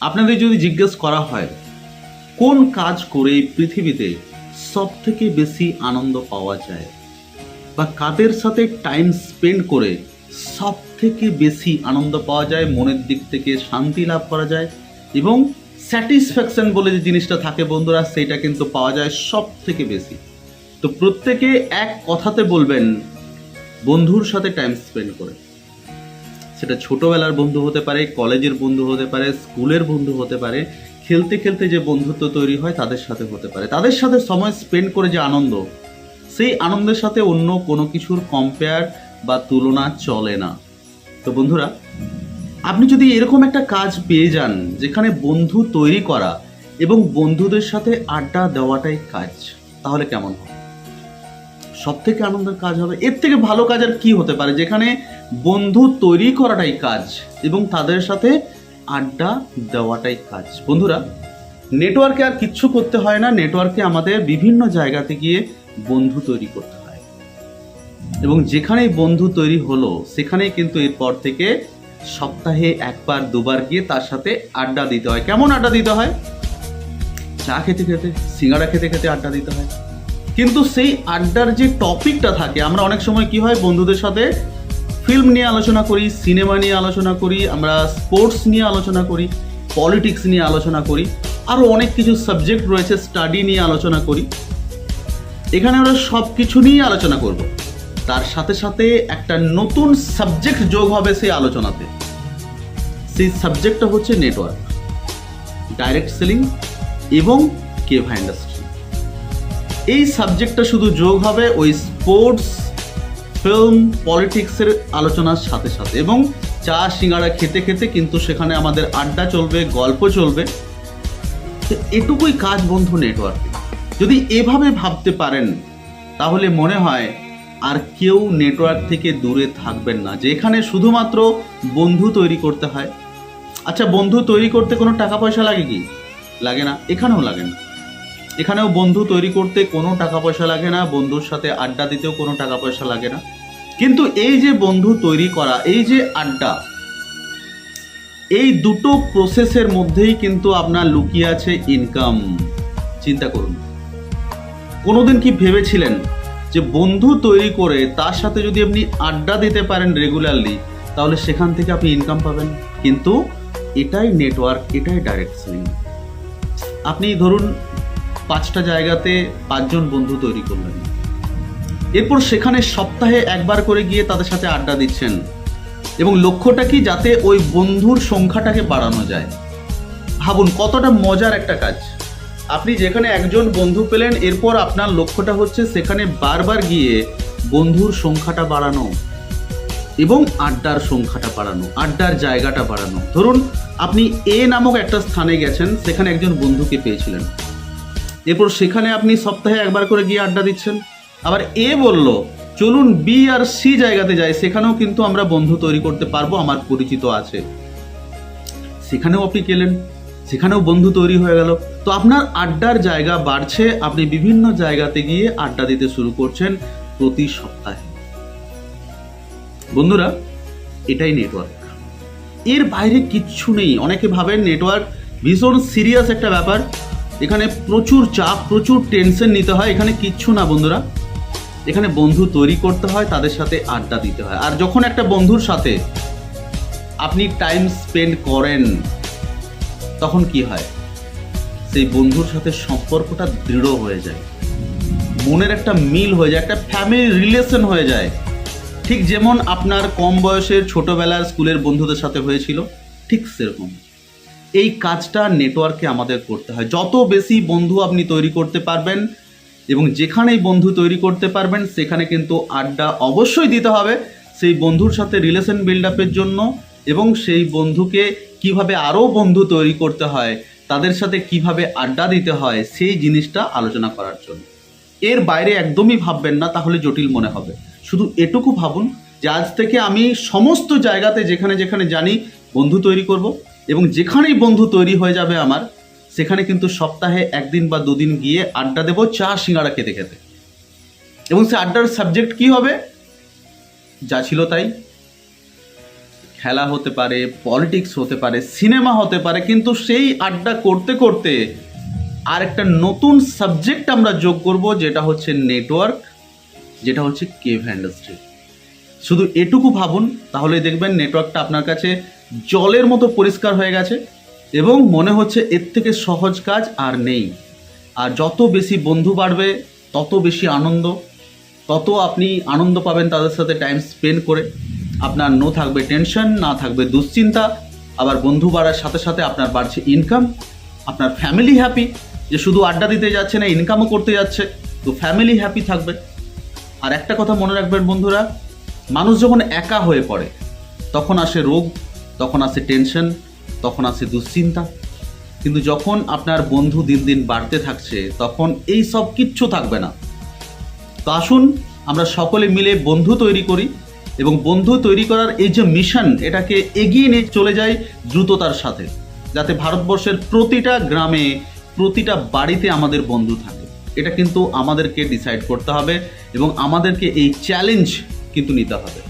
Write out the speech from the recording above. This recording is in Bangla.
আপনাদের যদি জিজ্ঞেস করা হয়, কোন কাজ করে এই পৃথিবীতে সব থেকে বেশি আনন্দ পাওয়া যায়? বা কাদের সাথে টাইম স্পেন্ড করে সব থেকে বেশি আনন্দ পাওয়া যায়, মনের দিক থেকে শান্তি লাভ করা যায়? এবং স্যাটিসফ্যাকশন বলে যে জিনিসটা থাকে বন্ধুরা, সেটা কিন্তু পাওয়া যায় সব থেকে বেশি। তো প্রত্যেকে এক কথাতে বলবেন, বন্ধুর সাথে টাইম স্পেন্ড করে। সেটা ছোটোবেলার বন্ধু হতে পারে, কলেজের বন্ধু হতে পারে, স্কুলের বন্ধু হতে পারে, খেলতে খেলতে যে বন্ধুত্ব তৈরি হয় তাদের সাথে হতে পারে। তাদের সাথে সময় স্পেন্ড করে যে আনন্দ, সেই আনন্দের সাথে অন্য কোনো কিছুর কম্পেয়ার বা তুলনা চলে না। তো বন্ধুরা, আপনি যদি এরকম একটা কাজ পেয়ে যান, যেখানে বন্ধু তৈরি করা এবং বন্ধুদের সাথে আড্ডা দেওয়াটাই কাজ, তাহলে কেমন হবে? সব থেকে আনন্দের কাজ হবে, এর থেকে ভালো কাজ আর কি হতে পারে? যেখানে বন্ধু তৈরি করাটাই কাজ এবং তাদের সাথে আড্ডা দেওয়াটাই কাজ। বন্ধুরা, নেটওয়ার্কে আর কিচ্ছু করতে হয় না, নেটওয়ার্কে আমাদের বিভিন্ন জায়গাতে গিয়ে বন্ধু তৈরি করতে হয়। এবং যেখানেই বন্ধু তৈরি হলো, সেখানেই কিন্তু এরপর থেকে সপ্তাহে একবার, দুবার গিয়ে তার সাথে আড্ডা দিতে হয়। কেমন আড্ডা দিতে হয়? চা খেতে খেতে সিঙ্গাড়া খেতে খেতে আড্ডা দিতে হয়। কিন্তু সেই আড্ডার যে টপিকটা থাকে, আমরা অনেক সময় কি হয় বন্ধুদের সাথে ফিল্ম নিয়ে আলোচনা করি সিনেমা নিয়ে আলোচনা করি, আমরা স্পোর্টস নিয়ে আলোচনা করি পলিটিক্স নিয়ে আলোচনা করি আরও অনেক কিছু সাবজেক্ট রয়েছে স্টাডি নিয়ে আলোচনা করি। এখানে আমরা সব কিছু নিয়ে আলোচনা করব। তার সাথে সাথে একটা নতুন সাবজেক্ট যোগ হবে সেই আলোচনাতে। সেই সাবজেক্টটা হচ্ছে নেটওয়ার্ক ডাইরেক্ট সেলিং এবং কেভা ইন্ডাস্ট্রি এই সাবজেক্টটা শুধু যোগ হবে ওই স্পোর্টস, ফিল্ম, পলিটিক্সের আলোচনার সাথে সাথে। এবং চা সিঙ্গারা খেতে খেতে কিন্তু সেখানে আমাদের আড্ডা চলবে, গল্প চলবে। তো এটুকুই কাজ বন্ধু নেটওয়ার্কে যদি এভাবে ভাবতে পারেন, তাহলে মনে হয় আর কেউ নেটওয়ার্ক থেকে দূরে থাকবেন না, যেখানে শুধুমাত্র বন্ধু তৈরি করতে হয়। আচ্ছা বন্ধু তৈরি করতে কোনো টাকা পয়সা লাগে কি? লাগে না, এখানেও লাগে না। এখানেও বন্ধু তৈরি করতে কোনো টাকা পয়সা লাগে না, বন্ধুর সাথে আড্ডা দিতেও কোনো টাকা পয়সা লাগে না। কিন্তু এই যে বন্ধু তৈরি করা, এই যে আড্ডা, এই দুটো প্রসেসের মধ্যেই কিন্তু আপনার লুকিয়ে আছে ইনকাম চিন্তা করুন। কোনোদিন কি ভেবেছিলেন যে বন্ধু তৈরি করে তার সাথে যদি আপনি আড্ডা দিতে পারেন রেগুলারলি তাহলে সেখান থেকে আপনি ইনকাম পাবেন? কিন্তু এটাই নেটওয়ার্ক এটাই ডাইরেক্ট সেলিং আপনি ধরুন পাঁচটা জায়গাতে পাঁচজন বন্ধু তৈরি করলেন। এরপর সেখানে সপ্তাহে একবার করে গিয়ে তাদের সাথে আড্ডা দিচ্ছেন এবং লক্ষ্যটা কি? যাতে ওই বন্ধুর সংখ্যাটাকে বাড়ানো যায়। ভাবুন, কতটা মজার একটা কাজ। আপনি যেখানে একজন বন্ধু পেলেন, এরপর আপনার লক্ষ্যটা হচ্ছে সেখানে বারবার গিয়ে বন্ধুর সংখ্যাটা বাড়ানো এবং আড্ডার সংখ্যাটা বাড়ানো, আড্ডার জায়গাটা বাড়ানো। ধরুন, আপনি এ নামক একটা স্থানে গেছেন, সেখানে একজন বন্ধুকে পেয়েছিলেন। এরপর সেখানে আপনি সপ্তাহে একবার করে গিয়ে আড্ডা দিচ্ছেন। আবার এ বলল, চলুন বি আর সি জায়গাতে যাই, সেখানেও কিন্তু আমরা বন্ধু তৈরি করতে পারব, আমার পরিচিত আছে। সেখানেও আপনি গেলেন, সেখানেও বন্ধু তৈরি হয়ে গেল। তো আপনার আড্ডার জায়গা বাড়ছে, আপনি বিভিন্ন জায়গাতে গিয়ে আড্ডা দিতে শুরু করছেন প্রতি সপ্তাহে। বন্ধুরা, এটাই নেটওয়ার্ক এর বাইরে কিচ্ছু নেই। অনেকে ভাবেন নেটওয়ার্ক ভীষণ সিরিয়াস একটা ব্যাপার। এখানে প্রচুর চাপ, প্রচুর টেনশন নিতে হয়। এখানে কিচ্ছু না বন্ধুরা। এখানে বন্ধু তৈরি করতে হয়, তাদের সাথে আড্ডা দিতে হয়। আর যখন একটা বন্ধুর সাথে আপনি টাইম স্পেন্ড করেন, তখন কি হয়? সেই বন্ধুর সাথে সম্পর্কটা দৃঢ় হয়ে যায়। মনের একটা মিল হয়ে যায়, একটা ফ্যামিলি রিলেশন হয়ে যায়। ঠিক যেমন আপনার কম বয়সের ছোটবেলার স্কুলের বন্ধুদের সাথে হয়েছিল, ঠিক সেরকম। এই কাজটা নেটওয়ার্কে আমাদের করতে হয়। যত বেশি বন্ধু আপনি তৈরি করতে পারবেন এবং যেখানেই বন্ধু তৈরি করতে পারবেন, সেখানে কিন্তু আড্ডা অবশ্যই দিতে হবে সেই বন্ধুর সাথে রিলেশন বিল্ড আপের জন্য এবং সেই বন্ধুকে কীভাবে আরও বন্ধু তৈরি করতে হয়, তাদের সাথে কীভাবে আড্ডা দিতে হয়, সেই জিনিসটা আলোচনা করার জন্য। এর বাইরে একদমই ভাববেন না, তাহলে জটিল মনে হবে। শুধু এটুকু ভাবুন যে আজ থেকে আমি সমস্ত জায়গাতে যেখানে যেখানে জানি বন্ধু তৈরি করব এবং যেখানেই বন্ধু তৈরি হয়ে যাবে আমার, সেখানে কিন্তু সপ্তাহে একদিন বা দুদিন গিয়ে আড্ডা দেবো, চা সিঙ্গাড়া খেতে খেতে। এবং সে আড্ডার সাবজেক্ট কি হবে? যা ছিল তাই। খেলা হতে পারে পলিটিক্স হতে পারে সিনেমা হতে পারে, কিন্তু সেই আড্ডা করতে করতে আর একটা নতুন সাবজেক্ট আমরা যোগ করব, যেটা হচ্ছে নেটওয়ার্ক যেটা হচ্ছে কেভ ইন্ডাস্ট্রি শুধু এটুকু ভাবুন তাহলে দেখবেন নেটওয়ার্কটা আপনার কাছে জলের মতো পরিষ্কার হয়ে গেছে এবং মনে হচ্ছে এর থেকে সহজ কাজ আর নেই। আর যত বেশি বন্ধু বাড়বে, তত বেশি আনন্দ, তত আপনি আনন্দ পাবেন তাদের সাথে টাইম স্পেন্ড করে। আপনার নো থাকবে টেনশন না থাকবে দুশ্চিন্তা, আবার বন্ধু বাড়ার সাথে সাথে আপনার বাড়ছে ইনকাম আপনার ফ্যামিলি হ্যাপি যে শুধু আড্ডা দিতে যাচ্ছে না ইনকামও করতে যাচ্ছে, তো ফ্যামিলি হ্যাপি থাকবে। আর একটা কথা মনে রাখবেন বন্ধুরা, মানুষ যখন একা হয়ে পড়ে, তখন আসে রোগ তখন আসে টেনশন, তখন আসে দুশ্চিন্তা। কিন্তু যখন আপনার বন্ধু দিন দিন বাড়তে থাকছে, তখন এই সব কিচ্ছু থাকবে না। তো আসুন, আমরা সকলে মিলে বন্ধু তৈরি করি এবং বন্ধু তৈরি করার এই যে মিশন এটাকে এগিয়ে নিয়ে চলে যায় দ্রুততার সাথে, যাতে ভারতবর্ষের প্রতিটা গ্রামে, প্রতিটা বাড়িতে আমাদের বন্ধু থাকে। এটা কিন্তু আমাদেরকে ডিসাইড করতে হবে এবং আমাদেরকে এই চ্যালেঞ্জ কিন্তু নিতে হবে।